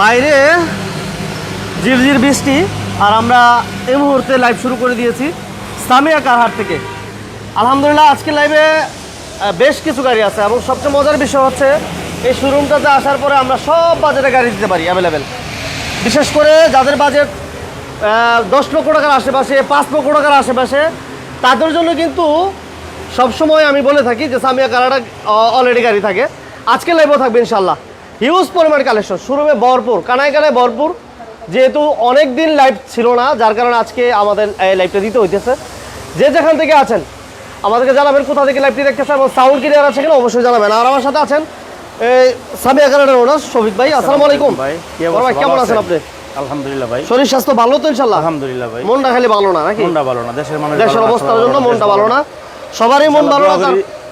বাইরে ঝিরঝির বৃষ্টি আর আমরা এই মুহূর্তে লাইভ শুরু করে দিয়েছি সামিয়া কারহাট থেকে। আলহামদুলিল্লাহ, আজকে লাইভে বেশ কিছু গাড়ি আছে এবং সবচেয়ে মজার বিষয় হচ্ছে এই শোরুমটাতে আসার পরে আমরা সব বাজেটে গাড়ি দিতে পারি অ্যাভেলেবেল বিশেষ করে যাদের বাজেট দশ লক্ষ টাকার আশেপাশে, পাঁচ লক্ষ টাকার আশেপাশে, তাদের জন্য কিন্তু সবসময় আমি বলে থাকি যে সামিয়া কারাটা অলরেডি গাড়ি থাকে। আজকে লাইভও থাকবে ইনশাল্লাহ হিউজ পরিমাণ কালেকশন শুরুমে ভরপুর কানায় কানায় ভরপুর। যেহেতু অনেক দিন লাইভ ছিল না যার কারণে আজকে আমাদের এই লাইভটা দিতে হইতেছে। যে যেখান থেকে আছেন আমাদেরকে জানাবেন কোথা থেকে লাইভটি দেখতেছেন এবং সাউন্ড ক্লিয়ার আছে কিনা অবশ্যই জানাবেন। আর আমার সাথে আছেন এই সামিয়া কারাটের ওনার শফিক ভাই। আসসালামু আলাইকুম। ভাই কেমন আছেন আপনি? আলহামদুলিল্লাহ ভাই। শরীর স্বাস্থ্য ভালো তো ইনশাল্লাহ আলহামদুলিল্লাহ ভাই। মনটা খালি ভালো না নাকি? মনটা ভালো না দেশের মানুষ দেশের অবস্থার জন্য মনটা ভালো না। সবারই মন ভালো না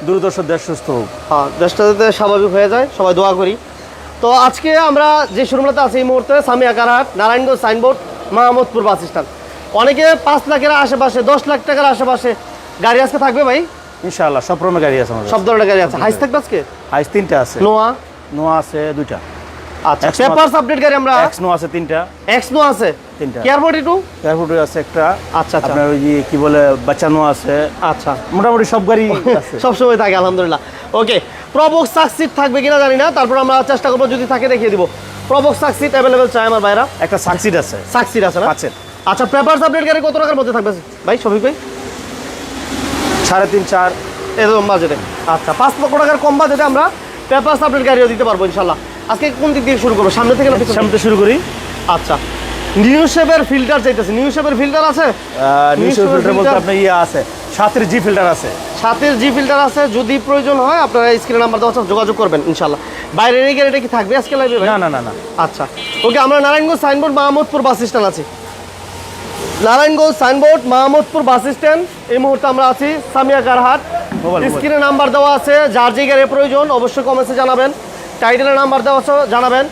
দ্রুত দেশ সুস্থ হোক। হ্যাঁ দেশটা যাতে স্বাভাবিক হয়ে যায় সবাই দোয়া করি। তো আজকে আমরা যে শোরুমটাতে আছি এই মুহূর্তে সামি আকারহাট Narayanganj Signboard Mahmudpur bus stand. অনেকে পাঁচ লাখের আশেপাশে দশ লাখ টাকার আশেপাশে গাড়ি আজকে থাকবে ভাই? ইনশাল্লাহ সব রকমের গাড়ি আছে আমাদের সব ধরনের গাড়ি আছে। হাইস থাকবে আজকে? হাইস তিনটা আছে। নোয়া নোয়া আছে দুইটা। আচ্ছা পেপার পেপারস আপডেট গাড়ি আমরা এক্স নোয়া আছে তিনটা। এক্স নোয়া আছে? তিনটা। কেয়ার ফোর্টি টু আছে একটা। আচ্ছা আচ্ছা। আপনার ওই যে কি বলে বাচ্চা নোয়া আছে। আচ্ছা মোটামুটি সব গাড়ি আছে। সবসময় থাকে আলহামদুলিল্লাহ। ওকে সাকসিট থাকবে কিনা জানি না তারপর আমরা চেষ্টা করব যদি থাকে দেখিয়ে দিব। সাকসিট অ্যাভেলেবেল চাই আমার ভাইরা। একটা আছে। সাকসিট আছে না? পাচ্ছেন। আচ্ছা আপডেট গাড়ি কত টাকার মধ্যে থাকবে? ভাই শফিক ভাই? সাড়ে তিন চার। এরকম বাজেটে। আচ্ছা পাঁচ লক্ষ টাকার কম বাজেটে আমরা আপডেট গাড়িও দিতে পারব ইনশাল্লাহ। আজকে কোন দিক দিয়ে শুরু করব? সামনে থেকে থেকে? সামনে শুরু করি। আচ্ছা। নিউ শেপের ফিল্টার চাইতেছে। নিউ শেপের ফিল্টার আছে? নিউজ New ফিল্টার বলতে আপনার ইয়ে আছে। সাতের জি ফিল্টার আছে। সাথের জি ফিল্টার আছে। যদি প্রয়োজন হয় আপনারা স্ক্রিন নাম্বার দেওয়া যোগাযোগ করবেন ইনশাল্লাহ। বাইরের এই গাড়িটা কি থাকবে আজকে ভাই? না না না না। আচ্ছা। ওকে আমরা Narayanganj Signboard Mahmudpur bus stand আছি। Narayanganj Signboard Mahmudpur bus stand এই মুহূর্তে আমরা আছি সামিয়া কারহাট। স্ক্রিনে নাম্বার দেওয়া আছে যার যে গাড়ির প্রয়োজন অবশ্যই কমেন্টসে জানাবেন। টাইটেলের নাম্বার দেওয়া আছে জানাবেন।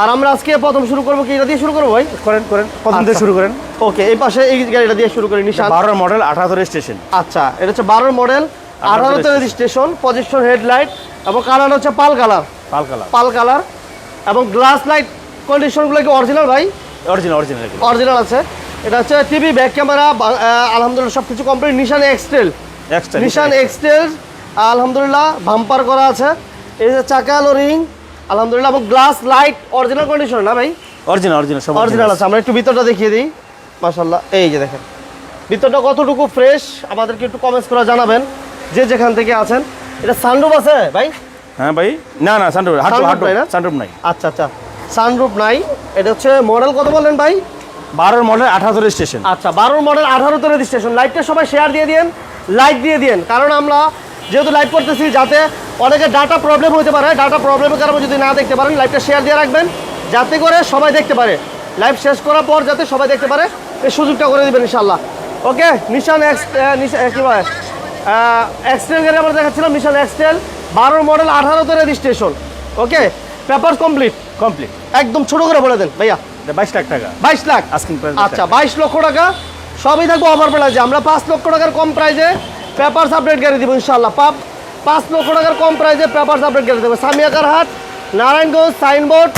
আর আমরা আজকে প্রথম শুরু করব কি? এটা দিয়ে শুরু করব ভাই? করেন করেন। প্রথম থেকে আচ্ছা। শুরু করেন। ওকে এই পাশে এই গাড়িটা দিয়ে শুরু করি নিশান। বারোর মডেল আঠাত্তর স্টেশন আচ্ছা এটা হচ্ছে বারোর মডেল আঠারোতে রেজিস্ট্রেশন পজিশন হেডলাইট এবং কালার হচ্ছে পাল কালার পাল কালার পাল কালার এবং গ্লাস লাইট কন্ডিশনগুলো কি অরিজিনাল ভাই? অরিজিনাল অরিজিনাল অরিজিনাল আছে। এটা হচ্ছে টিভি ব্যাক ক্যামেরা আলহামদুলিল্লাহ সব কিছু কমপ্লিট নিশান এক্সটেল নিশান এক্সটেল আলহামদুলিল্লাহ ভাম্পার করা আছে। এই যে চাকা লোরিং আলহামদুলিল্লাহ এবং গ্লাস লাইট অরিজিনাল কন্ডিশন না ভাই? অরিজিনাল অরিজিনাল সব অরিজিনাল আছে আমরা একটু ভিতরটা দেখিয়ে দিই। মাশাল্লাহ এই যে দেখেন। ভিতরটা কতটুকু ফ্রেশ আমাদেরকে একটু কমেন্টস করে জানাবেন যে যেখান থেকে আছেন। এটা সানরুফ আছে ভাই? হ্যাঁ ভাই না না সানরুফ হাটু হাটু না? সানরুফ নাই। আচ্ছা আচ্ছা সানরুফ নাই। এটা হচ্ছে মডেল কত বলেন ভাই? বারোর মডেল আঠাত্তর স্টেশন আচ্ছা বারোর মডেল আঠারোতে রেজিস্ট্রেশন লাইটটা সবাই শেয়ার দিয়ে দিন লাইট দিয়ে দিন কারণ আমরা যেহেতু লাইভ করতেছি যাতে অনেকে ডাটা প্রবলেম হতে পারে ডাটা প্রবলেমের কারণে যদি না দেখতে পারেন লাইভটা শেয়ার দিয়ে রাখবেন যাতে করে সবাই দেখতে পারে। লাইভ শেষ করার পর যাতে সবাই দেখতে পারে এই সুযোগটা করে দেবেন ইনশাল্লাহ ওকে নিশান এক্স কী বলে? এক্সটেল গাড়ি আমরা দেখাচ্ছিলাম নিশান এক্সটেল বারোর মডেল আঠারোতে registration okay paper complete complete একদম ছোট করে বলে দেন ভাইয়া। বাইশ লাখ টাকা। বাইশ লাখ? আচ্ছা বাইশ লক্ষ টাকা সবই থাকবে অফার প্রাইজে আমরা পাঁচ লক্ষ টাকার কম প্রাইজে পেপারস আপডেট গাড়ি দিব ইনশাল্লাহ পাপ পাঁচ লক্ষ টাকার কম প্রাইজে পেপারস আপডেট গাড়ি দেবো। সামিয়াকার হাট Narayanganj signboard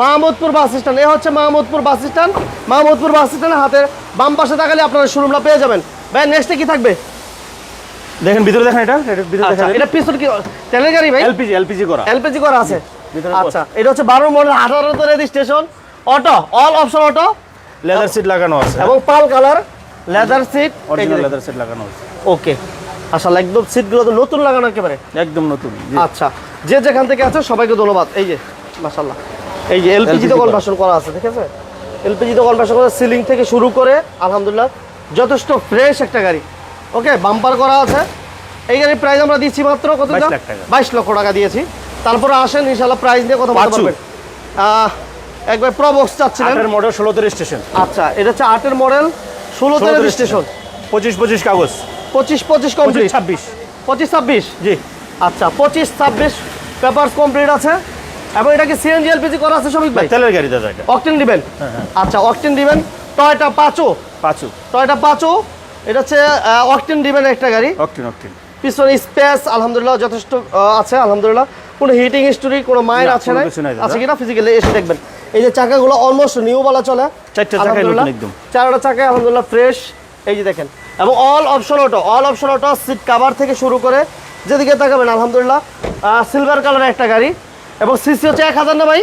Mahmudpur bus stand. এ হচ্ছে Mahmudpur bus stand. Mahmudpur bus স্ট্যান্ডের হাতের বাম পাশে তাকালে আপনারা শোরুমটা পেয়ে যাবেন। ভাই নেক্সটে কি থাকবে? দেখেন ভিতরে দেখেন এটা। ভিতরে আচ্ছা দেখেন এটা পিছন কি? তেলের গাড়ি ভাই? এলপিজি এলপিজি করা। এলপিজি করা আছে। আচ্ছা এটা হচ্ছে বারো মডেল আঠারোতে registration auto all option auto. Leather seat লাগানো আছে। এবং pearl colour leather seat original leather seat লাগানো আছে। ওকে আসলে একদম সিটগুলো তো নতুন লাগানো একেবারে? একদম নতুন আচ্ছা যে যেখান থেকে আছে সবাইকে ধন্যবাদ। এই যে মাশাল্লাহ এই যে এলপিজি তো। কনভার্সন করা আছে ঠিক আছে? এলপিজি তো কনভার্সন করা সিলিং থেকে শুরু করে আলহামদুলিল্লাহ যথেষ্ট ফ্রেশ একটা গাড়ি। ওকে বাম্পার করা আছে। এই গাড়ির প্রাইস আমরা দিচ্ছি মাত্র কত 22 টাকা। বাইশ লক্ষ টাকা দিয়েছি। তারপরে আসেন ইনশাল্লাহ প্রাইস নিয়ে কথা বলতে। পারবেন। একবার প্রবক্স চাচ্ছিলেন। আটের মডেল ষোলোতে স্টেশন আচ্ছা এটা হচ্ছে আটের মডেল ষোলোতে ষোলোতে রেজিস্ট্রেশন পঁচিশ পঁচিশ কাগজ। পঁচিশ পঁচিশ কমপ্লিট ছাব্বিশ। পঁচিশ ছাব্বিশ? জি। আচ্ছা পঁচিশ ছাব্বিশ পেপার কমপ্লিট আছে। এবং এটা কি সিএনজি এলপিজি করা আছে সবিক ভাই? তেলের গাড়ি দাদা এটা। অকটেন দিবেন? আচ্ছা অকটেন দিবেন। টয়টা পাঁচও পাঁচু। টয়টা পাঁচও এটা হচ্ছে অকটেন দিবেন একটা গাড়ি। অকটিন অকটিন। পিছনে স্পেস আলহামদুলিল্লাহ যথেষ্ট আছে আলহামদুলিল্লাহ। কোনো হিটিং হিস্টোরি কোনো মাইন না, আছে না আছে কিনা? ফিজিক্যালি এসে দেখবেন। এই যে চাকাগুলো অলমোস্ট নিউ বলা চলে। চারটা। নতুন একদম। চারটা চাকা আলহামদুলিল্লাহ ফ্রেশ এই যে দেখেন। এবং all option auto all option auto seat cover থেকে শুরু করে যেদিকে তাকাবেন আলহামদুলিল্লাহ। সিলভার কালারের একটা গাড়ি। এবং সিসি হচ্ছে এক হাজার না ভাই?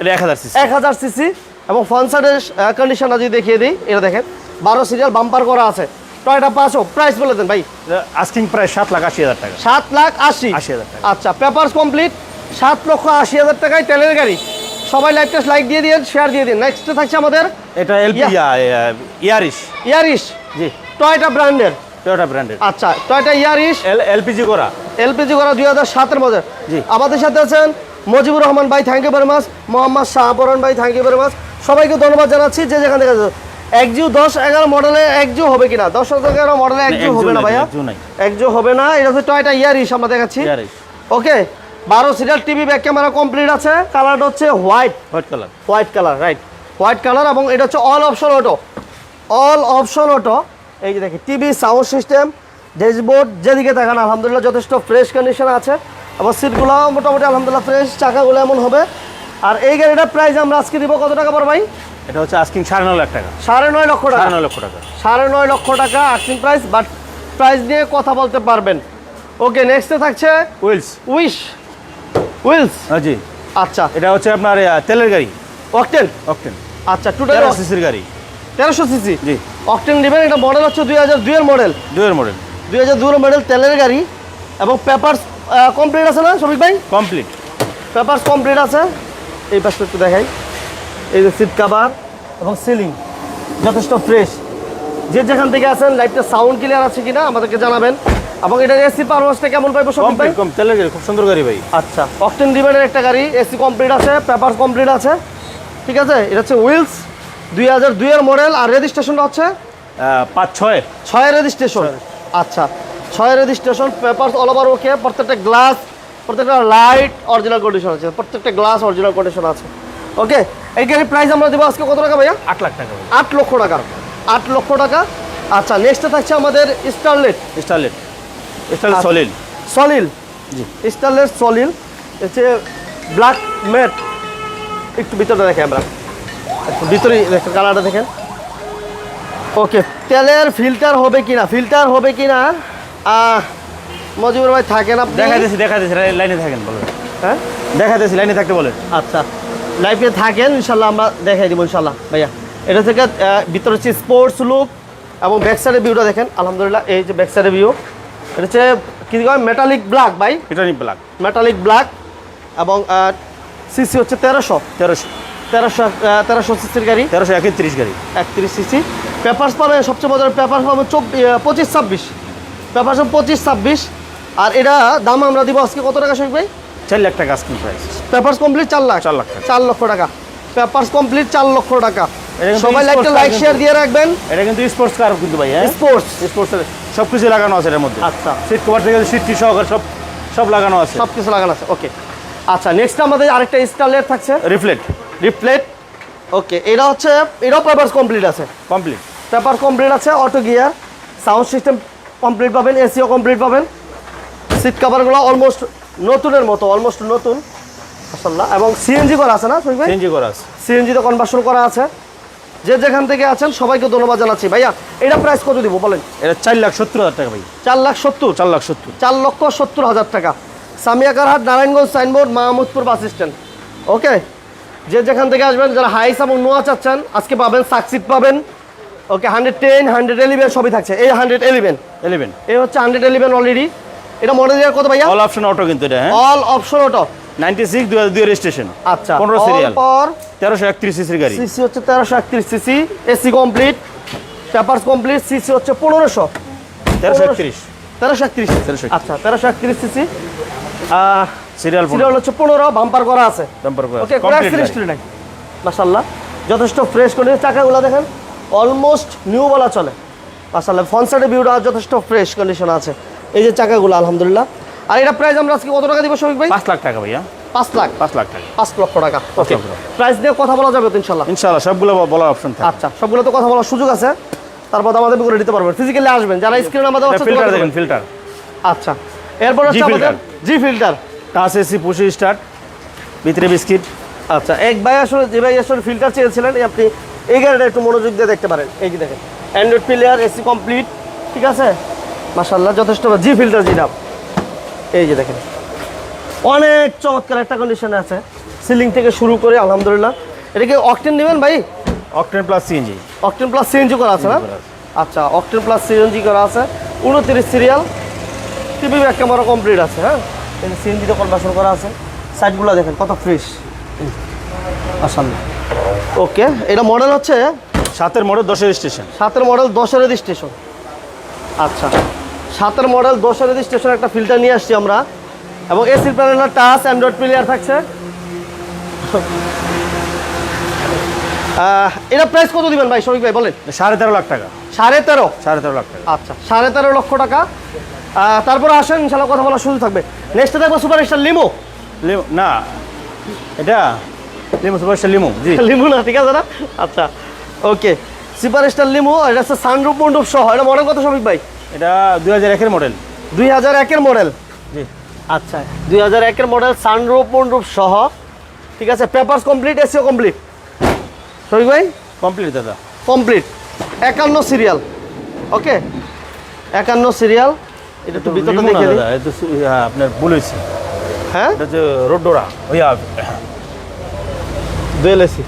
এটা এক হাজার সিসি এক হাজার সিসি এবং ফ্রন্ট সাইডের কন্ডিশনটা যদি দেখিয়ে দিই এটা দেখেন বারো সিরিয়াল বাম্পার করা আছে। টয়টা পাঁচও প্রাইস বলে দেন ভাই। আস্কিং প্রায় সাত লাখ আশি হাজার টাকা। সাত লাখ আশি। 80,000 টাকা। আচ্ছা পেপারস কমপ্লিট সাত লক্ষ আশি হাজার টাকায় তেলের গাড়ি। সবাই লাইভ টেস্ট লাইক দিয়ে দিন শেয়ার দিয়ে দিন। নেক্সট থাকছে আমাদের এটা LP Yaris Yaris G. Toyota ব্র্যান্ডের টয়োটা ব্র্যান্ডের আচ্ছা টয়টা ইয়ারিশ এলপিজি করা। এলপিজি করা দুই হাজার সাতের মধ্যে জি। আমাদের সাথে আছেন মজিবুর রহমান ভাই thank you very much Mohammad শাহবরণ ভাই থ্যাংক ইউ ভেরি মাচ সবাইকে ধন্যবাদ জানাচ্ছি যে যেখান থেকে। একজিও দশ এগারো মডেলে একজিও হবে কিনা? দশ এগারো মডেলে একজিও হবে না ভাইয়া? একজিও হবে না এটা হচ্ছে টয়টা ইয়ারিশ আমরা দেখাচ্ছি। ওকে বারো serial TV back camera complete আছে। কালারটা হচ্ছে white white colour white colour right white colour এবং এটা হচ্ছে all option auto all option auto এই যে দেখি টিভি সাউন্ড সিস্টেম ড্যাশবোর্ড যেদিকে দেখেন আলহামদুলিল্লাহ যথেষ্ট ফ্রেশ কন্ডিশন আছে। এবং সিটগুলো মোটামুটি আলহামদুলিল্লাহ ফ্রেশ চাকাগুলো এমন হবে। আর এই গাড়িটার প্রাইস আমরা আজকে দিব কত টাকা পর ভাই? এটা হচ্ছে আস্কিং সাড়ে নয় লাখ টাকা। সাড়ে নয় লক্ষ টাকা। সাড়ে নয় লক্ষ টাকা। সাড়ে নয় লক্ষ টাকা আর্থিং প্রাইস বাট প্রাইস নিয়ে কথা বলতে পারবেন। ওকে নেক্সটে থাকছে উইলস উইশ উইলস জি। আচ্ছা। এটা হচ্ছে আপনার তেলের গাড়ি। অকটেন অকটেন আচ্ছা টোটাল তেরো সিসির গাড়ি। তেরোশো সিসি? জি। অকটেন নেবেন এটা মডেল হচ্ছে দুই হাজার দুইয়ের মডেল দুয়ের মডেল দুই হাজার দুইয়ের মডেল তেলের গাড়ি এবং পেপারস কমপ্লিট আছে না শফিক ভাই? কমপ্লিট পেপারস কমপ্লিট আছে। এই পাশটা একটু দেখাই। এই যে সিট কাভার এবং সিলিং যথেষ্ট ফ্রেশ যে যেখান থেকে আছেন লাইটটা সাউন্ড ক্লিয়ার আছে কিনা আমাদেরকে জানাবেন। এবং এটা এসি পারফরমেন্সটা কেমন পাইবো ভাই? কম তেলের গাড়ি খুব সুন্দর গাড়ি ভাই। আচ্ছা অকটেন ডিমান্ডের একটা গাড়ি এসি কমপ্লিট আছে পেপার কমপ্লিট আছে। ঠিক আছে? এটা হচ্ছে উইলস দুই হাজার দুইয়ের মডেল আর রেজিস্ট্রেশনটা হচ্ছে? পাঁচ ছয়। ছয় রেজিস্ট্রেশন আচ্ছা ছয় registration papers all over okay প্রত্যেকটা গ্লাস প্রত্যেকটা লাইট অরিজিনাল কন্ডিশন আছে প্রত্যেকটা গ্লাস অরিজিনাল কন্ডিশন আছে। ওকে এই গাড়ির প্রাইস আমরা দেবো আজকে কত টাকা ভাইয়া? আট লাখ টাকা। আট লক্ষ টাকা। আট লক্ষ টাকা। আচ্ছা নেক্সটে থাকছে আমাদের starlet starlet starlet. Solid Salil G. Starlet Salil হচ্ছে ব্ল্যাক ম্যাট একটু ভিতরে দেখে আমরা। ভিতরে দেখেন কালারটা দেখেন। ওকে তেলের ফিল্টার হবে কিনা? ফিল্টার হবে কিনা? মজিবুর ভাই থাকেন আপনি? দেখা দিয়েছি দেখা দিয়েছি লাইনে থাকেন বলেন। হ্যাঁ? দেখা দিয়েছি লাইনে থাকতে বলেন। আচ্ছা লাইফে থাকেন ইনশাল্লাহ আমরা দেখাই দিব ইনশাল্লাহ ভাইয়া। এটা থেকে ভিতরে হচ্ছে স্পোর্টস লুক এবং ব্যাক সাইডের ভিউটা দেখেন। আলহামদুলিল্লাহ এই যে ব্যাক সাইডের ভিউ এটা হচ্ছে কি কয় মেটালিক ব্ল্যাক ভাই? নি ব্ল্যাক মেটালিক ব্ল্যাক এবং সিসি হচ্ছে তেরোশো। তেরোশো। তেরোশো তেরোশো সিসির গাড়ি। তেরোশো একত্রিশ গাড়ি। একত্রিশ সিসি। পেপার্স পাবে সবচেয়ে মজার পেপার্স পাবে চব্বিশ পঁচিশ ছাব্বিশ। পেপার্স পঁচিশ ছাব্বিশ। আর এটা দাম আমরা দিব আজকে কত টাকা শোক ভাই? চার লাখ টাকা আস্কিং প্রাইস পেপার্স কমপ্লিট চার লাখ। চার লাখ চার লক্ষ টাকা। পেপার্স কমপ্লিট চার লক্ষ টাকা। সবাই একটা লাইক শেয়ার দিয়ে রাখবেন। এটা কিন্তু স্পোর্টস কার কিন্তু ভাই হ্যাঁ? স্পোর্টস স্পোর্টসের সব কিছু লাগানো আছে এর মধ্যে। আচ্ছা। সিট কভার থেকে সিট টি সহকার সব সব লাগানো আছে। সব কিছু লাগানো আছে। ওকে আচ্ছা নেক্সট আমাদের আরেকটা স্টারলেট থাকছে। রিফ্লেক্ট রিপ্লেট। ওকে এটা হচ্ছে এটাও পেপার্স কমপ্লিট আছে। কমপ্লিট। পেপার কমপ্লিট আছে auto gear sound system complete পাবেন এসিও কমপ্লিট পাবেন। সিট কাভারগুলো অলমোস্ট নতুনের মতো অলমোস্ট নতুন। মাশাল্লাহ এবং সিএনজি করা আছে না শফিক ভাই? চেঞ্জ করা আছে। সিএনজিতে কনভার্সন করা আছে। যে যেখান থেকে আছেন সবাইকে ধন্যবাদ জানাচ্ছি। ভাইয়া এটা প্রাইস কত দিব বলেন? এটা চার লাখ সত্তর হাজার টাকা ভাই। চার লাখ সত্তর? চার লাখ সত্তর। চার লক্ষ সত্তর হাজার টাকা। সামিয়াকারহাট Narayanganj Signboard Mahmudpur bus stand okay যে যেখান থেকে আসবেন যারা হাইস এবং নোয়া চাচ্ছেন আজকে পাবেন সাকসিড পাবেন। Okay hundred ten hundred eleven সবই থাকছে। এই হান্ড্রেড এলিভেন ইলেভেন এই হচ্ছে হান্ড্রেড এলিভেন অলরেডি এটা মডেল ইয়ার কত ভাইয়া? অল অপশন অটো কিন্তু এটা হ্যাঁ। All option auto ninety six দুই হাজার দুই রেজিস্ট্রেশন আচ্ছা পনেরো সিরিয়াল পর তেরোশো একত্রিশ সিসির গাড়ি। সিসি হচ্ছে তেরোশো একত্রিশ CC AC complete papers complete CC হচ্ছে পনেরোশো। তেরোশো একত্রিশ। তেরোশো একত্রিশ 1331 আচ্ছা তেরোশো একত্রিশ সিসি সিরিয়াল সিরিয়াল হচ্ছে পনেরো বাম্পার করা আছে। নাম্বার করে ওকে কোনো অ্যাক্সিডেন্ট নাই। মাশাল্লাহ যথেষ্ট ফ্রেশ চাকাগুলো দেখেন অলমোস্ট নিউ বলা চলে। ভিউটা যথেষ্ট ফ্রেশ কন্ডিশন আছে। এই যে চাকাগুলো আলহামদুলিল্লাহ। আর এটা প্রাইস আমরা আজকে কত টাকা দিব শফিক ভাই? পাঁচ লাখ টাকা ভাইয়া। পাঁচ লাখ। পাঁচ লাখ টাকা। পাঁচ লক্ষ টাকা। ওকে প্রাইস দিয়ে কথা বলা যাবে তো ইনশাল্লাহ ইনশাল্লাহ সবগুলো বলার অপশন থাকে। আচ্ছা সবগুলো তো কথা বলার সুযোগ আছে। তারপর আমাদের করে দিতে পারবেন। ফিজিক্যালি আসবেন। যারা স্ক্রিনে আমাদের ফিল্টার দেখেন ফিল্টার আচ্ছা এরপর হচ্ছে আমাদের G filter touch AC push start ভিতরে বিস্কিট। আচ্ছা এক ভাই আসলে যে ভাই আসলে ফিল্টার চেয়েছিলেন আপনি এই গাড়িটা একটু মনোযোগ দিয়ে দেখতে পারেন। এই যে দেখেন অ্যান্ড্রয়েড প্লেয়ার এসি কমপ্লিট ঠিক আছে? মাশাল্লাহ যথেষ্ট। জি ফিল্টার জি ডাব এই যে দেখেন অনেক চমৎকার একটা কন্ডিশনে আছে। সিলিং থেকে শুরু করে আলহামদুলিল্লাহ। এটা কি অকটেন নেবেন ভাই? Octane plus CNG octane plus CNG করা আছে না। আচ্ছা অকটেন প্লাস সিএনজি করা আছে। উনত্রিশ serial TV back camera complete আছে হ্যাঁ? সিএনজিতে কনভার্সন করা আছে। সাইডগুলো দেখেন কত ফ্রেশ আসাল্লাহ ওকে এটা মডেল হচ্ছে সাতের মডেল দশের স্টেশন সাতের মডেল দশের রেজিস্ট্রেশন আচ্ছা সাতের মডেল দশের রেজিস্ট্রেশন একটা ফিল্টার নিয়ে আসছি আমরা। এবং এসির প্যানেলের টাচ অ্যান্ড্রয়েড প্লেয়ার থাকছে। এটা প্রাইস কত দিবেন ভাই শফিক ভাই বলেন। সাড়ে তেরো লাখ টাকা। সাড়ে তেরো? সাড়ে তেরো লাখ টাকা। আচ্ছা সাড়ে তেরো লক্ষ টাকা। তারপরে আসেন ইনশাল্লাহ কথা বলার সুযোগ থাকবে। নেক্সটে দেখব সুপার স্টার লিমো। লিমো না এটা limo super limo G. Limo না ঠিক আছে না? আচ্ছা ওকে। সুপার স্টার লিমো এটা হচ্ছে সানরুপ মন্ডপ সহ এটা মডেল কত শফিক ভাই? এটা দুই হাজার একের মডেল দুই হাজার একের মডেল জি। আচ্ছা দুই হাজার একের মডেল সানরুপ মন্ডপ সহ ঠিক আছে? পেপারস কমপ্লিট এসিও কমপ্লিট শফিক ভাই? কমপ্লিট দাদা। কমপ্লিট একান্ন সিরিয়াল ওকে? একান্ন সিরিয়াল এটা ভিতরটা লিমো দেখে দাদা এটা আপনার হয়েছে। হ্যাঁ? এটা হচ্ছে রোডোরা ওইয়া। Dual AC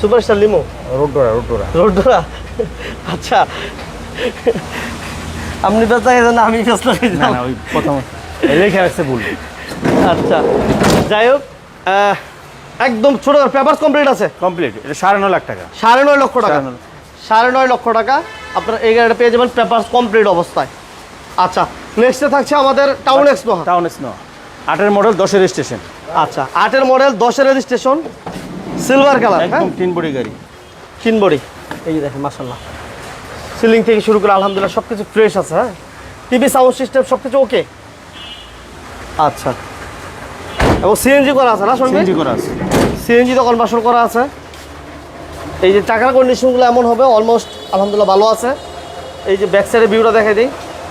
super star limo. রোডোরা রোডোরা রোডরা আচ্ছা। আপনি ব্যস্ত হয়ে যান আমি ব্যস্ত হয়ে না না ওই প্রথম। লেখা রাখছে ভুল। আচ্ছা। যাই হোক একদম ছোট পেপার কমপ্লিট আছে। কমপ্লিট এটা সাড়ে নয় লাখ টাকা। সাড়ে নয় লক্ষ টাকা। সাড়ে নয়। লক্ষ টাকা আপনারা এই গাড়িটা পেয়ে যাবেন পেপারস কমপ্লিট অবস্থায়। আচ্ছা নেক্সটে থাকছে আমাদের টাউন এক্সপো টাউন স্নো আটের মডেল দশের স্টেশন আচ্ছা আটের মডেল দশের রেজিস্ট্রেশন সিলভার কালার একদম তিন বডি গাড়ি। তিন বডি। এই যে দেখেন মাসাল্লাহ সিলিং থেকে শুরু করে আলহামদুলিল্লাহ সব কিছু ফ্রেশ আছে হ্যাঁ? টিভি সাউন্ড সিস্টেম সব কিছু ওকে আচ্ছা। এবং সিএনজি করা আছে না সিএনজি করা আছে। সিএনজি তো কনভার্সন করা আছে। এই যে টাকার কন্ডিশনগুলো এমন হবে অলমোস্ট আলহামদুলিল্লাহ ভালো আছে। এই যে ব্যাক সাইডের ভিউটা দেখাই দিই।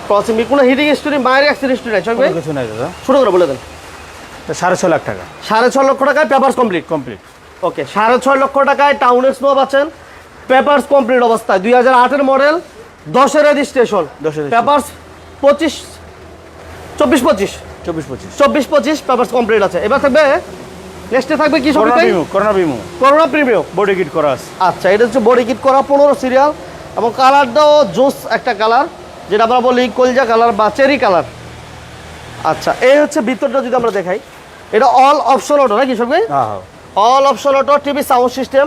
ক্রসিং কোনো হিটিং স্টোরি মায়ের অ্যাক্সিডেন্ট স্টোরি নাই কিছু নাই দাদা। ছোটো করে বলে দেন। সাড়ে ছ লাখ টাকা। সাড়ে ছ লক্ষ টাকায় পেপার্স কমপ্লিট কমপ্লিট ওকে সাড়ে ছয় লক্ষ টাকায় টাউন পাচ্ছেন। পেপার্স কমপ্লিট অবস্থায় দুই হাজার আটের মডেল দশের রেজিস্ট্রেশন 10 registration। পেপার্স পঁচিশ চব্বিশ পঁচিশ। চব্বিশ পঁচিশ। চব্বিশ পঁচিশ পেপার্স কমপ্লিট আছে। এবার থাকবে নেক্সটে থাকবে কি করোনা বিমু করোনা বিমু করোনা প্রিমিয়াম বডি কিট করা আছে। আচ্ছা এটা হচ্ছে বডি কিট করা পনেরো সিরিয়াল এবং কালার কালারটাও জোস একটা কালার যেটা আমরা বলি কলজা কালার বা চেরি কালার। আচ্ছা এই হচ্ছে ভিতরটা যদি আমরা দেখাই এটা অল অপশন অটো নাকি হ্যাঁ all option auto TV sound system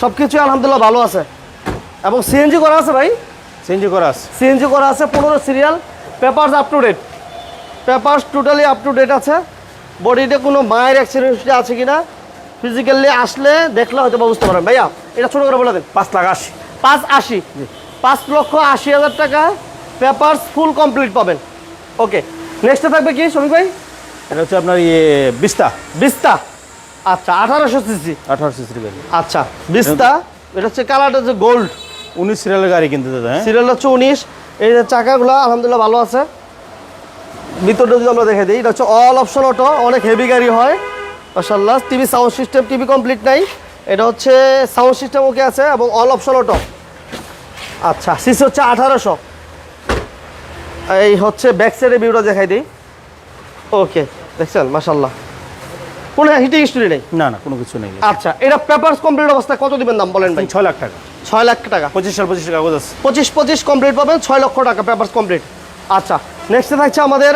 সব কিছুই আলহামদুলিল্লাহ ভালো আছে। এবং সিএনজি করা আছে ভাই? সিএনজি করা আছে। সিএনজি করা আছে পনেরো serial papers up to date papers totally up to date আছে। বডিতে কোনো মায়ের অ্যাক্সিডেন্ট আছে কি না ফিজিক্যালি আসলে দেখলে হয়তো বুঝতে পারেন। ভাইয়া এটা ছোটো করে বলে দেন। পাঁচ লাখ আশি। পাঁচ আশি। পাঁচ লক্ষ আশি হাজার টাকা। পেপারস ফুল কমপ্লিট পাবেন। ওকে নেক্সটে থাকবে কি শ্রমিক ভাই? এটা হচ্ছে আপনার ইয়ে বিস্তা। বিস্তা। আচ্ছা আঠারোশো সিসি। আঠারো সিসির গাড়ি। আচ্ছা বিস্তা। এটা হচ্ছে কালারটা হচ্ছে গোল্ড। উনিশ সিরিয়ালের গাড়ি কিনতে দাদা হ্যাঁ? সিরিয়াল হচ্ছে উনিশ। এই যে চাকাগুলো আলহামদুলিল্লাহ ভালো আছে। ভিতরটা যদি আমরা দেখে দিই এটা হচ্ছে অল অপশন অটো অনেক হেভি গাড়ি হয়। মাসাল্লাহ TV sound system TV complete নাই। এটা হচ্ছে সাউন্ড সিস্টেম ওকে আছে এবং অল অপশন অটো আচ্ছা সিসি হচ্ছে আঠারোশো। এই হচ্ছে ব্যাক সাইডে ভিউটা দেখাই দিই। ওকে দেখছেন? মাসাল্লাহ কোনো হিটিং স্টোরি নেই? না না কোনো কিছু নেই। আচ্ছা এটা পেপারস কমপ্লিট অবস্থায় কত দিবেন দাম বলেন ভাই? ছয় লাখ টাকা। ছয় লাখ টাকা। পঁচিশ সাল পঁচিশ কাগজ আছে। পঁচিশ পঁচিশ কমপ্লিট পাবেন ছয় লক্ষ টাকা পেপারস কমপ্লিট আচ্ছা নেক্সটে থাকছে আমাদের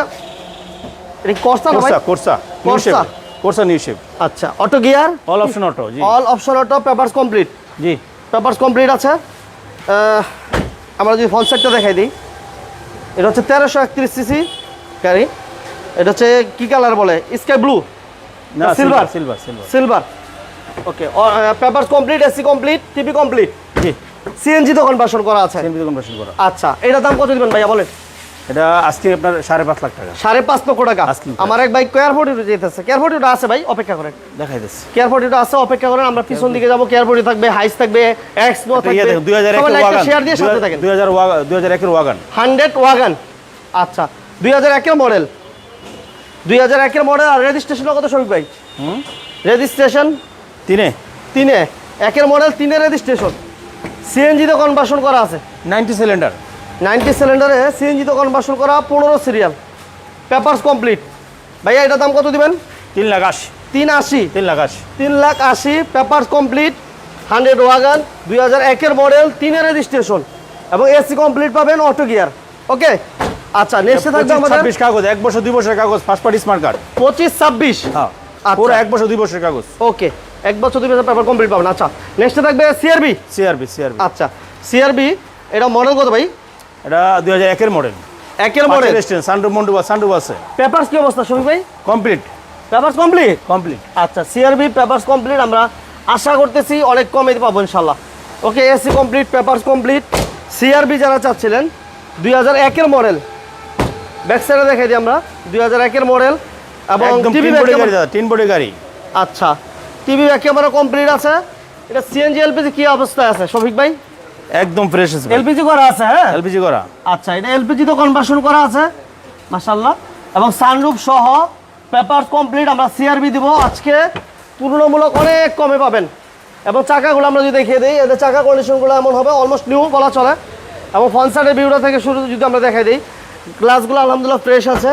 এটা কি না ভাই? Corsa Corsa Corsa. Corsa new shape আচ্ছা auto gear all option auto জি। All option auto papers complete জি। পেপারস কমপ্লিট আছে। আমরা যদি ফল সেটটা দেখাই দিই। এটা হচ্ছে তেরোশো একত্রিশ সিসি গাড়ি। এটা হচ্ছে কি কালার বলে? Sky blue. না silver silver silver silver okay paper complete AC complete TV complete জি। সিএনজি তো কনভার্সন করা আছে। সিএনপি কনভার্সন করা। আচ্ছা এটা দাম কত দিবেন ভাইয়া বলেন? এটা আজকে আপনার সাড়ে পাঁচ লাখ টাকা। সাড়ে পাঁচ লক্ষ টাকা? আমার এক ভাই কেয়ার ফোর্টি যেতেছে। কেয়ার ফোর্টিটা আছে ভাই অপেক্ষা করেন। দেখাই দিচ্ছি। কেয়ার ফোর্টিটা আছে অপেক্ষা করেন আমরা পিছন দিকে যাব কেয়ার ফোর্টি থাকবে হাইস থাকবে এক্স নো থাকবে। দুই হাজার শেয়ার দিয়ে সাথে থাকেন। দুই হাজার দুই হাজার একের ওয়াগান হান্ড্রেড ওয়াগান আচ্ছা দুই হাজার একের মডেল দুই হাজার একের মডেল আর রেজিস্ট্রেশন কত সবিক ভাই? রেজিস্ট্রেশন তিনে। তিনে। একের মডেল তিনের রেজিস্ট্রেশন সিএনজিতে কনভার্সন করা আছে। Ninety cylinder. নাইনটি সিলিন্ডারে সিএনজিতে কনভার্সন করা পনেরো সিরিয়াল। Papers complete. ভাইয়া এটার দাম কত দিবেন? তিন লাখ আশি। তিন আশি? তিন লাখ আশি। তিন লাখ আশি পেপারস কমপ্লিট হান্ড্রেড ওয়াগান দুই হাজার একের মডেল তিনের রেজিস্ট্রেশন এবং এসি কমপ্লিট পাবেন অটো গিয়ার। ওকে? আচ্ছা নেক্সটে থাকবে আমাদের কাগজ এক বছর দুই বছরের কাগজ ফার্স্ট পার্টি স্মার্ট কার্ড পঁচিশ ছাব্বিশ? হ্যাঁ আচ্ছা। পুরো এক বছর দুই বছরের কাগজ। ওকে এক বছর দুই বছর পেপার কমপ্লিট পাবেন। আচ্ছা নেক্সটে থাকবে সিআরবি সিআরবি সিআরবি আচ্ছা সিআরবি এটা মডেল কত ভাই? এটা দুই হাজার একের মডেল একের মডেল রেস্টুরেন্ট সানরুফ মন্ডুবা সানরুফ আছে। পেপারস কি অবস্থা শফিক ভাই? কমপ্লিট পেপারস কমপ্লিট কমপ্লিট আচ্ছা সিআরবি পেপারস কমপ্লিট আমরা আশা করতেছি অনেক কমে পাবো ইনশাল্লাহ okay AC complete papers complete CRV যারা চাচ্ছিলেন দুই হাজার একের মডেল ব্যাক সাইডে দেখাই দিই আমরা দুই হাজার একের মডেল এবং টিভি তিন বডি গাড়ি তিন বডি গাড়ি। আচ্ছা টিভি একেবারে কমপ্লিট আছে। এটা সিএনজি এলপিজি কি অবস্থায় আছে শফিক ভাই? একদম ফ্রেশ আছে এলপিজি করা আছে হ্যাঁ? এলপিজি করা। আচ্ছা এটা এলপিজি তো কনভার্সন করা আছে মাশাল্লাহ এবং সানরুফ সহ পেপার কমপ্লিট আমরা সিআরবি দিব। আজকে তুলনামূলক অনেক কমে পাবেন। এবং চাকাগুলো আমরা যদি দেখিয়ে দিই এদের চাকা কন্ডিশনগুলো এমন হবে অলমোস্ট নিউ বলা চলে। এবং ফ্রন্ট সাইডের ভিউটা থেকে শুরু যদি আমরা দেখাই দিই গ্লাসগুলো আলহামদুলিল্লাহ ফ্রেশ আছে।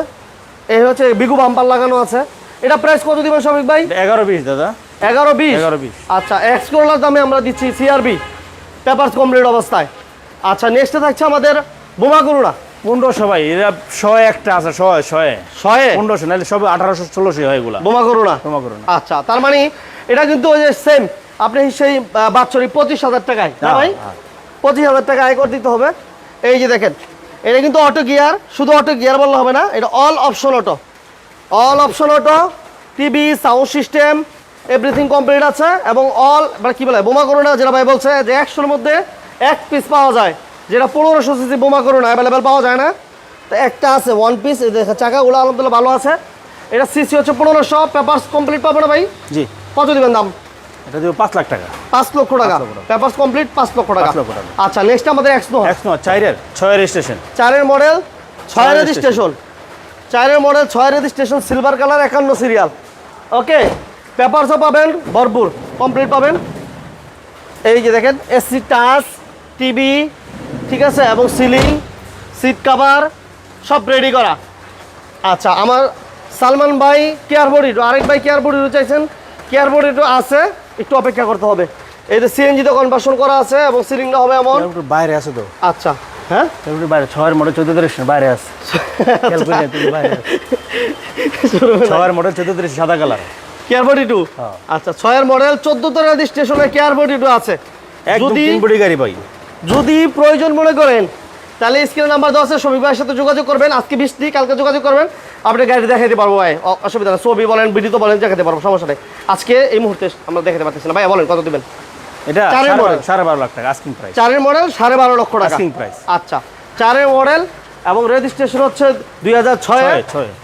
এই হচ্ছে বিগু বাম্পার লাগানো আছে। এটা প্রাইস কত দিবেন শফিক ভাই? এগারো বিশ দাদা। এগারো বিশ? এগারো বিশ। আচ্ছা এক্স করোলার দামে আমরা দিচ্ছি সিআরবি পেপারস কমপ্লিট অবস্থায়। আচ্ছা নেক্সটে থাকছে আমাদের বোমা করুণা পনেরোশো ভাই এরা শয়ে একটা আছে শয়ে শয়ে। শয়ে? পনেরোশো নাহলে সব আঠারোশো ষোলোশো হয় এগুলা। বোমা করুণা বোমা করুন আচ্ছা তার মানে এটা কিন্তু ওই যে সেম আপনি সেই বাৎসরিক পঁচিশ হাজার টাকায় না হ্যাঁ, ভাই? হ্যাঁ। পঁচিশ হাজার টাকা আয় করে দিতে হবে। এই যে দেখেন এটা কিন্তু অটো গিয়ার শুধু অটো গিয়ার বললে হবে না এটা all option auto all option auto TV sound system everything complete আছে এবং অল মানে কি বলে বোমা করোনা যেটা ভাই বলছে যে একশোর মধ্যে এক পিস পাওয়া যায় যেটা পনেরোশো সিসি বোমা করোনা অ্যাভেলেবেল পাওয়া যায় না। তো একটা আছে ওয়ান পিস এই দেখে চাকাগুলো আলহামদুলিল্লাহ ভালো আছে। এটা সিসি হচ্ছে পনেরোশো পেপার্স কমপ্লিট পাবো না ভাই? জি। কত দিবেন দাম? এটা দিব পাঁচ লাখ টাকা। পাঁচ লক্ষ টাকা। পেপার্স কমপ্লিট পাঁচ লক্ষ টাকা। আচ্ছা নেক্সট আমাদের এক্সনো একশো চাইরের ছয়ের স্টেশন চারের মডেল ছয় ছয় রেজিস্ট্রেশন চারের মডেল ছয় রেজিস্ট্রেশন সিলভার কালার একান্ন সিরিয়াল ওকে পেপারসও পাবেন ভরপুর কমপ্লিট পাবেন। এই যে দেখেন এসি টাচ টিভি ঠিক আছে? এবং সিলিং সিট কাভার সব রেডি করা। আচ্ছা আমার সালমান ভাই কেয়ার বডিটো আরেক ভাই কেয়ার বডিটো চাইছেন। কেয়ার বডিটো আছে একটু অপেক্ষা করতে হবে। এই যে সিএনজিতে কনভার্সন করা আছে এবং সিলিংটা হবে এমন। বাইরে আছে তো। আচ্ছা হ্যাঁ? বাইরে ছয়ের চোদ্দ বাইরে আছে। আছে। ছয়ের চোদ্দ সাদা কালার কেয়ার বডি টু। আচ্ছা ছয়ের মডেল চোদ্দ তো রেজিস্ট্রেশনে কেয়ার বডি টু আছে। যদি বডি গাড়ি ভাই। যদি প্রয়োজন মনে করেন তাহলে স্ক্রিন নাম্বার দেওয়া আছে শফিক ভাইয়ের সাথে যোগাযোগ করবেন আজকে বৃষ্টি কালকে যোগাযোগ করবেন আপনি গাড়ি দেখাতে পারব ভাই। অসুবিধা নেই। ছবি বলেন ভিডিও তো বলেন দেখাতে পারব সমস্যা নেই। আজকে এই মুহূর্তে আমরা দেখাতে পারতেছি না। ভাই বলেন কত দিবেন? এটা চারের model। সাড়ে বারো লাখ টাকা আস্কিং প্রাইস চারের মডেল সাড়ে বারো লক্ষ টাকা। Asking price। আচ্ছা চারের মডেল এবং রেজিস্ট্রেশন হচ্ছে দুই হাজার ছয়ে।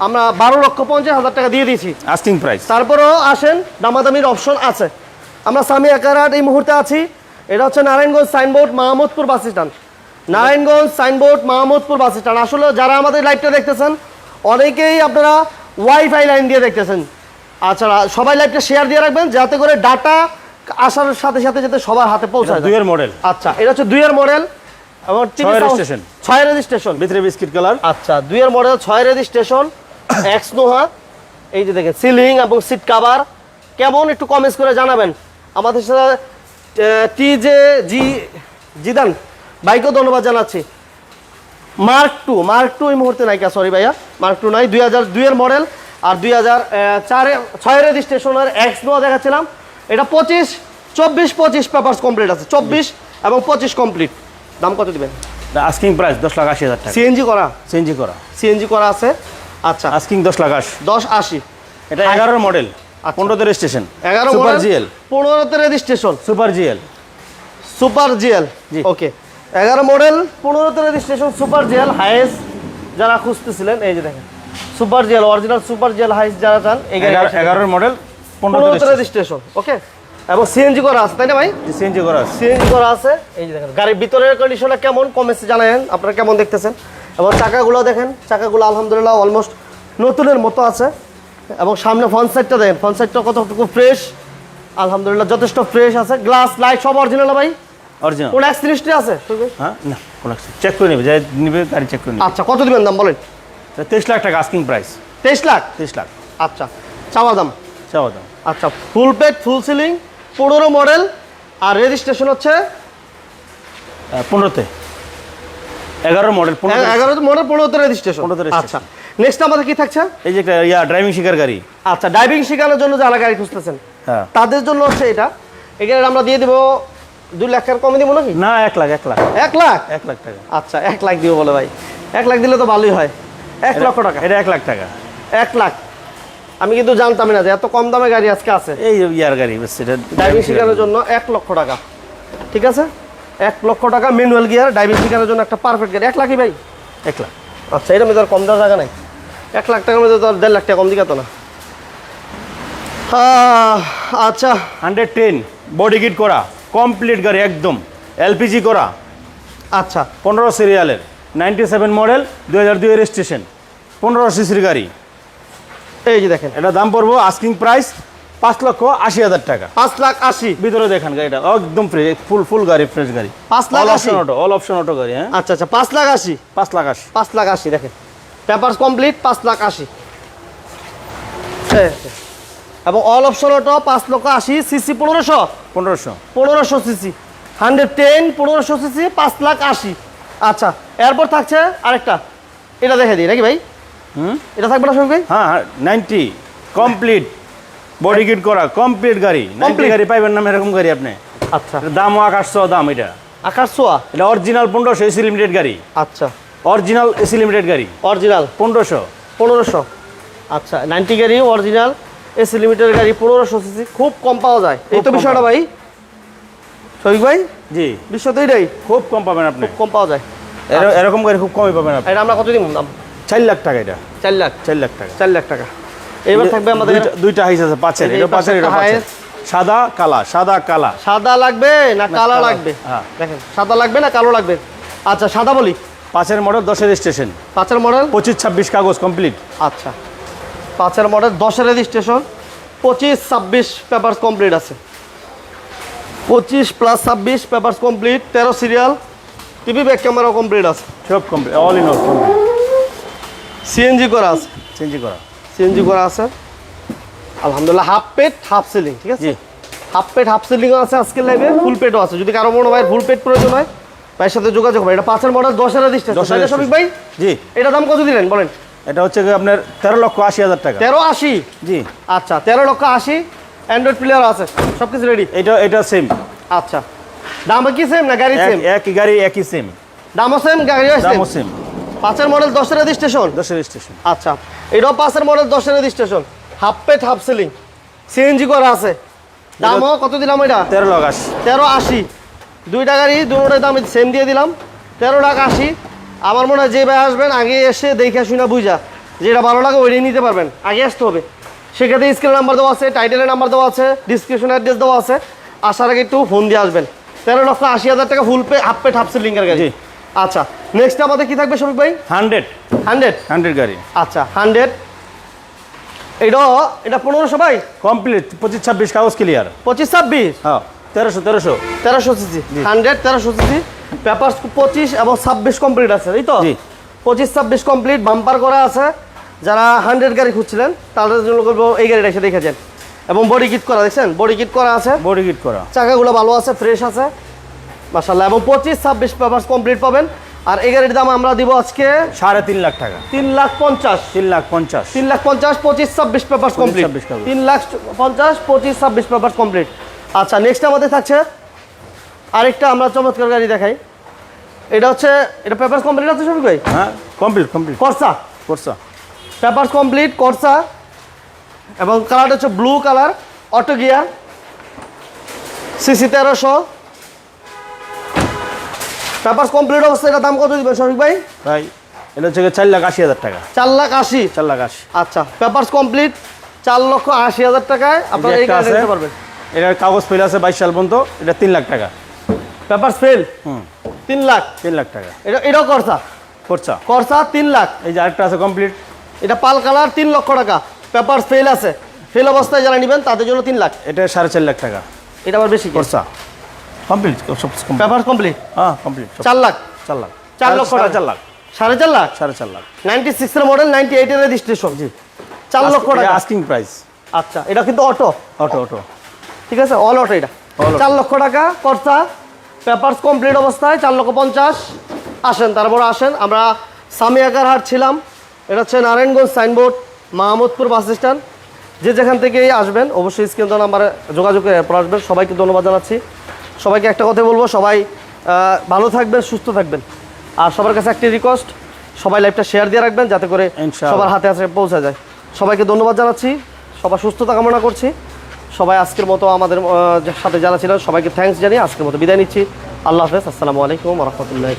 আমরা বারো লক্ষ পঞ্চাশ হাজার টাকা দিয়ে দিয়েছি। আস্কিং প্রাইস তারপরেও আসেন দামাদামির অপশন আছে। আমরা সামি একারাট এই মুহূর্তে আছি। এটা হচ্ছে Narayanganj Signboard Mahmudpur bus stand Narayanganj Signboard Mahmudpur bus stand আসলে যারা আমাদের লাইভটা দেখতেছেন অনেকেই আপনারা ওয়াইফাই লাইন দিয়ে দেখতেছেন। আচ্ছা সবাই লাইভটা শেয়ার দিয়ে রাখবেন যাতে করে ডাটা আসার সাথে সাথে যাতে সবার হাতে পৌঁছায় দুইয়ের মডেল আচ্ছা এটা হচ্ছে দুইয়ের মডেল এবং ছয় registration। ছয় রেজিস্ট্রেশন ভিতরে বিস্কিট কালার। আচ্ছা দুইয়ের মডেল ছয় রেজিস্ট্রেশন এক্স নোহা এই যে দেখেন সিলিং এবং সিট কাভার কেমন একটু কমেন্টস করে জানাবেন? আমাদের সাথে টি জে জি জিদান ধন্যবাদ জানাচ্ছি। মার্ক টু মার্ক টু এই মুহূর্তে নাইকা সরি ভাইয়া। মার্ক টু নাই দুই হাজার দুইয়ের মডেল আর দুই হাজার চারে ছয় রেজিস্ট্রেশনের এক্স নোয়া দেখাচ্ছিলাম। এটা পঁচিশ চব্বিশ পঁচিশ পেপার্স কমপ্লিট আছে চব্বিশ এবং পঁচিশ কমপ্লিট দাম কত দিবেন? আস্কিং প্রাইস দশ লাখ আশি হাজার টাকা। সিএনজি করা? চেঞ্জি করা। সিএনজি করা আছে? আচ্ছা। আস্কিং দশ লাখ আশি। দশ আশি। এটা এগারোর মডেল আচ্ছা। পনেরোতে রেজিস্ট্রেশন এগারো সুপার জিএল পনেরোতে registration super GL super GL জি। ওকে এগারো মডেল পনেরোতে রেজিস্ট্রেশন সুপার জিএল হাইয়েস্ট যারা খুঁজতেছিলেন এই যে দেখেন। Super GL original super GL Hiace যারা চান এগারোর মডেল পনেরোতে রেজিস্ট্রেশন ওকে এবং সিএনজি করা আছে তাই না ভাই? সিএনজি করা আছে। সিএনজি করা আছে। এই যে দেখেন গাড়ির ভিতরের কন্ডিশনটা কেমন? কমেছে জানায়েন আপনারা কেমন দেখতেছেন? এবং চাকাগুলো দেখেন চাকাগুলো আলহামদুলিল্লাহ অলমোস্ট নতুনের মতো আছে। এবং সামনে ফ্রন্ট সাইডটা দেখেন ফ্রন্ট সাইডটা কতটুকু ফ্রেশ আলহামদুলিল্লাহ যথেষ্ট ফ্রেশ আছে। গ্লাস লাইট সব অরিজিনাল ভাই? অরিজিনাল কোন অ্যাক্সিডেন্টটি আছে? হ্যাঁ না কোনো চেক করে নেবে যাই নিবে গাড়ি চেক করে নেবে। আচ্ছা কত দিবেন দাম বলেন? তেইশ লাখ টাকা আস্কিং প্রাইস তেইশ লাখ? তেইশ লাখ। আচ্ছা চাওয়া দাম? চাওয়া দাম। আচ্ছা ফুল পেড ফুল সিলিং পনেরো মডেল আর রেজিস্ট্রেশন হচ্ছে পনেরোতে। এগারো মডেল এগারো মডেল পনেরোতে রেজিস্ট্রেশন 15 আচ্ছা। নেক্সট আমাদের কি থাকছে? এই যে একটা ইয়া ড্রাইভিং শিকার গাড়ি। আচ্ছা ড্রাইভিং শেখানোর জন্য যারা গাড়ি খুঁজতেছেন হ্যাঁ। তাদের জন্য হচ্ছে এটা। এখানে আমরা দিয়ে দেবো দুই লাখ কমে দিব নাকি? না এক লাখ এক লাখ। এক লাখ? এক লাখ টাকা। আচ্ছা এক লাখ দিব বলে ভাই। এক লাখ দিলে তো ভালোই হয়। এক লক্ষ টাকা। এটা এক লাখ টাকা। এক লাখ। আমি কিন্তু জানতামই না যে এত কম দামে গাড়ি আজকে আছে। এই ইয়ার গাড়ি এটা ড্রাইভিং শেখানোর জন্য। এক লক্ষ টাকা। ঠিক আছে? এক লক্ষ টাকা ম্যানুয়াল গিয়ার ড্রাইভিং শেখানোর জন্য একটা পারফেক্ট গাড়ি। এক লাখই ভাই? এক লাখ। আচ্ছা এটার মধ্যে কম দেওয়ার জায়গা নাই। এক লাখ টাকার মধ্যে তো আর দেড় লাখ টাকা কম দিকে তো না। আচ্ছা। হান্ড্রেড টেন বডি কিট করা কমপ্লিট গাড়ি একদম। এলপিজি করা। আচ্ছা। পনেরো সিরিয়ালের নাইনটি সেভেন মডেল দু হাজার দুই রেজিস্ট্রেশন পনেরো সিসির গাড়ি। এই যে দেখেন এটা দাম পড়ব আস্কিং প্রাইস পাঁচ লক্ষ আশি হাজার টাকা। পাঁচ লাখ আশি। ভিতরে দেখেন গাড়িটা একদম ফ্রেশ ফুল ফুল গাড়ি ফ্রেশ গাড়ি। পাঁচ lakh option auto all option auto গাড়ি হ্যাঁ? আচ্ছা আচ্ছা পাঁচ লাখ আশি। পাঁচ লাখ আশি। পাঁচ লাখ আশি দেখেন। পেপার কমপ্লিট পাঁচ লাখ আশি। এবং অল অপশন অটো পাঁচ লক্ষ আশি সিসি পনেরোশো? পনেরোশো। পনেরোশো সিসি হান্ড্রেড টেন পনেরোশো সিসি পাঁচ লাখ আশি। আচ্ছা এরপর থাকছে আরেকটা। এটা দেখে দিই নাকি ভাই? এটা থাকবে না সঙ্গে? হ্যাঁ নাইনটি কমপ্লিট বডি কিট করা কমপ্লিট গাড়ি। নাইনটি গাড়ি পাইবেন না এরকম গাড়ি আপনি। আচ্ছা। দাম আকাশশো দাম এটা। আকাশ সোয়া এটা অরিজিনাল পনেরোশো এসি লিমিটেড গাড়ি। আচ্ছা। অরিজিনাল এসি লিমিটেড গাড়ি। অরিজিনাল পনেরোশো। পনেরোশো। আচ্ছা নাইনটি গাড়ি অরিজিনাল এসি লিমিটেড গাড়ি পনেরোশো সিসি খুব কম পাওয়া যায়। এই তো বিষয়টা ভাই। শফিক ভাই? জি। বিশ্ব তো এটাই। খুব কম পাবেন আপনি। কম পাওয়া যায়। এরকম গাড়ি খুব কমই পাবেন আপনি। এটা আমরা কত দিব দাম চার লাখ টাকা এটা। চার লাখ। চার লাখ টাকা। চার লাখ টাকা। এবার থাকবে আমাদের দুইটা- হাইস আছে পাঁচের। এটা পাঁচের এটা পাঁচের সাদা কালা সাদা কালা। সাদা লাগবে না কালো কালো। লাগবে? হ্যাঁ। দেখেন সাদা লাগবে না কালো লাগবে? আচ্ছা সাদা বলি। পাঁচের মডেল দশের স্টেশন পাঁচের মডেল? পঁচিশ ছাব্বিশ কাগজ কমপ্লিট। আচ্ছা। পাঁচের মডেল দশের রেজিস্ট্রেশন। পঁচিশ ছাব্বিশ পেপার কমপ্লিট আছে। পঁচিশ প্লাস ছাব্বিশ পেপার কমপ্লিট তেরো serial TV back camera complete আছে। সব complete all in all complete. CNG করা আছে। সিএনজি করা। সিএনজি করা আছে। আলহামদুলিল্লাহ হাফ পেট হাফ সিলিং ঠিক আছে? হাফ পেট হাফ সিলিংও আছে আজকের লাইভে ফুল পেটও আছে। যদি কারও মনে হয় ফুল পেট প্রয়োজন হয় ভাইয়ের সাথে যোগাযোগ হবে। এটা পাঁচের মডেল দশ হাজার না শফিক ভাই জি। এটা দাম কত দিলেন? বলেন। এটা হচ্ছে আপনার তেরো লক্ষ আশি হাজার টাকা। তেরো আশি? জি। আচ্ছা তেরো লক্ষ আশি। অ্যান্ড্রয়েড প্লেয়ার আছে। সব কিছু রেডি এটা এটা সেম আচ্ছা। দাম কি সেম না গাড়ি সেম একই গাড়ি একই সেম দামও সেম গাড়িও সেম দামও সেম পাঁচের মডেল দশের রেজিস্ট্রেশন দশের স্টেশন আচ্ছা এটাও পাঁচের মডেল দশের registration half paid half ceiling CNG করা আছে। দামও কত দিলাম এটা? তেরো লাখ আশি। তেরো আশি। দুইটা গাড়ি দুটোটার দাম সেম দিয়ে দিলাম। তেরো লাখ আশি। আমার মনে হয় যে ভাই আসবেন আগে এসে দেখে শুনে বুঝা যেটা ভালো লাগে ওইটাই নিতে পারবেন। আগে আসতে হবে। সেক্ষেত্রে স্ক্রিন নাম্বার দেওয়া আছে টাইটেলের নাম্বার দেওয়া আছে ডিসক্রিপশন অ্যাড্রেস দেওয়া আছে। আসার আগে একটু ফোন দিয়ে আসবেন। তেরো লক্ষ আশি হাজার টাকা full pay half paid half সিলিংয়ের গাড়ি। জি। আচ্ছা নেক্সট আমাদের কি থাকবে শফিক ভাই? হান্ড্রেড। হান্ড্রেড? হান্ড্রেড গাড়ি। আচ্ছা হান্ড্রেড। এটা এটা পনেরোশো ভাই? কমপ্লিট পঁচিশ ছাব্বিশ কাগজ ক্লিয়ার পঁচিশ ছাব্বিশ? হ্যাঁ তেরোশো তেরোশো। তেরোশো সিসি। হান্ড্রেড তেরোশো সিসি। পেপার পঁচিশ এবং ছাব্বিশ কমপ্লিট আছে তাই তো? জি। পঁচিশ ছাব্বিশ কমপ্লিট বাম্পার করা আছে। যারা হান্ড্রেড গাড়ি খুঁজছিলেন তাদের জন্য করব এই গাড়িটা এসে দেখেছেন এবং বডি কিট করা দেখছেন? বডি কিট করা আছে। বডি কিট করা। চাকাগুলো ভালো আছে ফ্রেশ আছে। মাসাল্লাহ এবং পঁচিশ ছাব্বিশ পেপার কমপ্লিট পাবেন। আর এই গাড়ির দাম আমরা দিব আজকে সাড়ে তিন লাখ টাকা। তিন লাখ পঞ্চাশ। তিন লাখ পঞ্চাশ। তিন লাখ পঞ্চাশ পঁচিশ ছাব্বিশ পেপার কমপ্লিট 26 তিন লাখ পঞ্চাশ পঁচিশ ছাব্বিশ পেপার কমপ্লিট আচ্ছা নেক্সট আমাদের থাকছে আরেকটা আমরা চমৎকার গাড়ি দেখাই। এটা হচ্ছে এটা পেপার কমপ্লিট আছে সবই ভাই হ্যাঁ কমপ্লিট কমপ্লিট করসা করছ পেপার কমপ্লিট করসা এবং কালারটা হচ্ছে blue colour auto gear CC তেরোশো। পেপার কমপ্লিট অবস্থা এটা দাম কত দিবেন শফিক ভাই? ভাই এটা হচ্ছে চার লাখ আশি হাজার টাকা। চার লাখ আশি? চার লাখ আশি। আচ্ছা পেপার কমপ্লিট চার লক্ষ আশি হাজার টাকায় আপনারা এই গাড়ি নিতে পারবেন। এটার কাগজ ফেল আছে বাইশ সাল পর্যন্ত এটা তিন লাখ টাকা। পেপার ফেল হুম। তিন লাখ? তিন লাখ টাকা। এটা এটাও করসা করছ করসা তিন লাখ? এই যে আরেকটা আছে কমপ্লিট এটা পাল কালার তিন লক্ষ টাকা। পেপার ফেল আছে। ফেল অবস্থায় যারা নেবেন তাদের জন্য তিন লাখ। এটা সাড়ে চার লাখ টাকা। এটা আবার বেশি খরচা। কমপ্লিট সব পেপার কমপ্লিট হ্যাঁ কমপ্লিট চার লাখ। চার লাখ। চার লক্ষ টাকা। চার লাখ। সাড়ে চার লাখ? সাড়ে চার লাখ। নাইনটি সিক্সের মডেল নাইনটি এইটের রেজিস্ট্রেশন জি। চার লক্ষ টাকা। আস্কিং প্রাইস আচ্ছা এটা কিন্তু অটো অটো অটো ঠিক আছে? অল অটো এটা। চার লক্ষ টাকা খরচা। পেপারস কমপ্লিট অবস্থায় চার লক্ষ পঞ্চাশ। আসেন তারপরে আসেন। আমরা সামিয়াকার হাট ছিলাম। এটা হচ্ছে Narayanganj Signboard Mahmudpur bus stand যে যেখান থেকেই আসবেন অবশ্যই স্ক্রিন নাম্বারে যোগাযোগ করে আসবেন। সবাইকে ধন্যবাদ জানাচ্ছি। সবাইকে একটা কথা বলব সবাই ভালো থাকবেন সুস্থ থাকবেন। আর সবার কাছে একটি রিকোয়েস্ট সবাই লাইভটা শেয়ার দিয়ে রাখবেন যাতে করে সবার হাতে হাতে পৌঁছা যায়। সবাইকে ধন্যবাদ জানাচ্ছি সবার সুস্থতা কামনা করছি। সবাই আজকের মতো আমাদের সাথে যারা ছিলেন সবাইকে থ্যাংকস জানিয়ে আজকের মতো বিদায় নিচ্ছি। আল্লাহ হাফেজ আসসালামু আলাইকুম রহমতুল্লাহ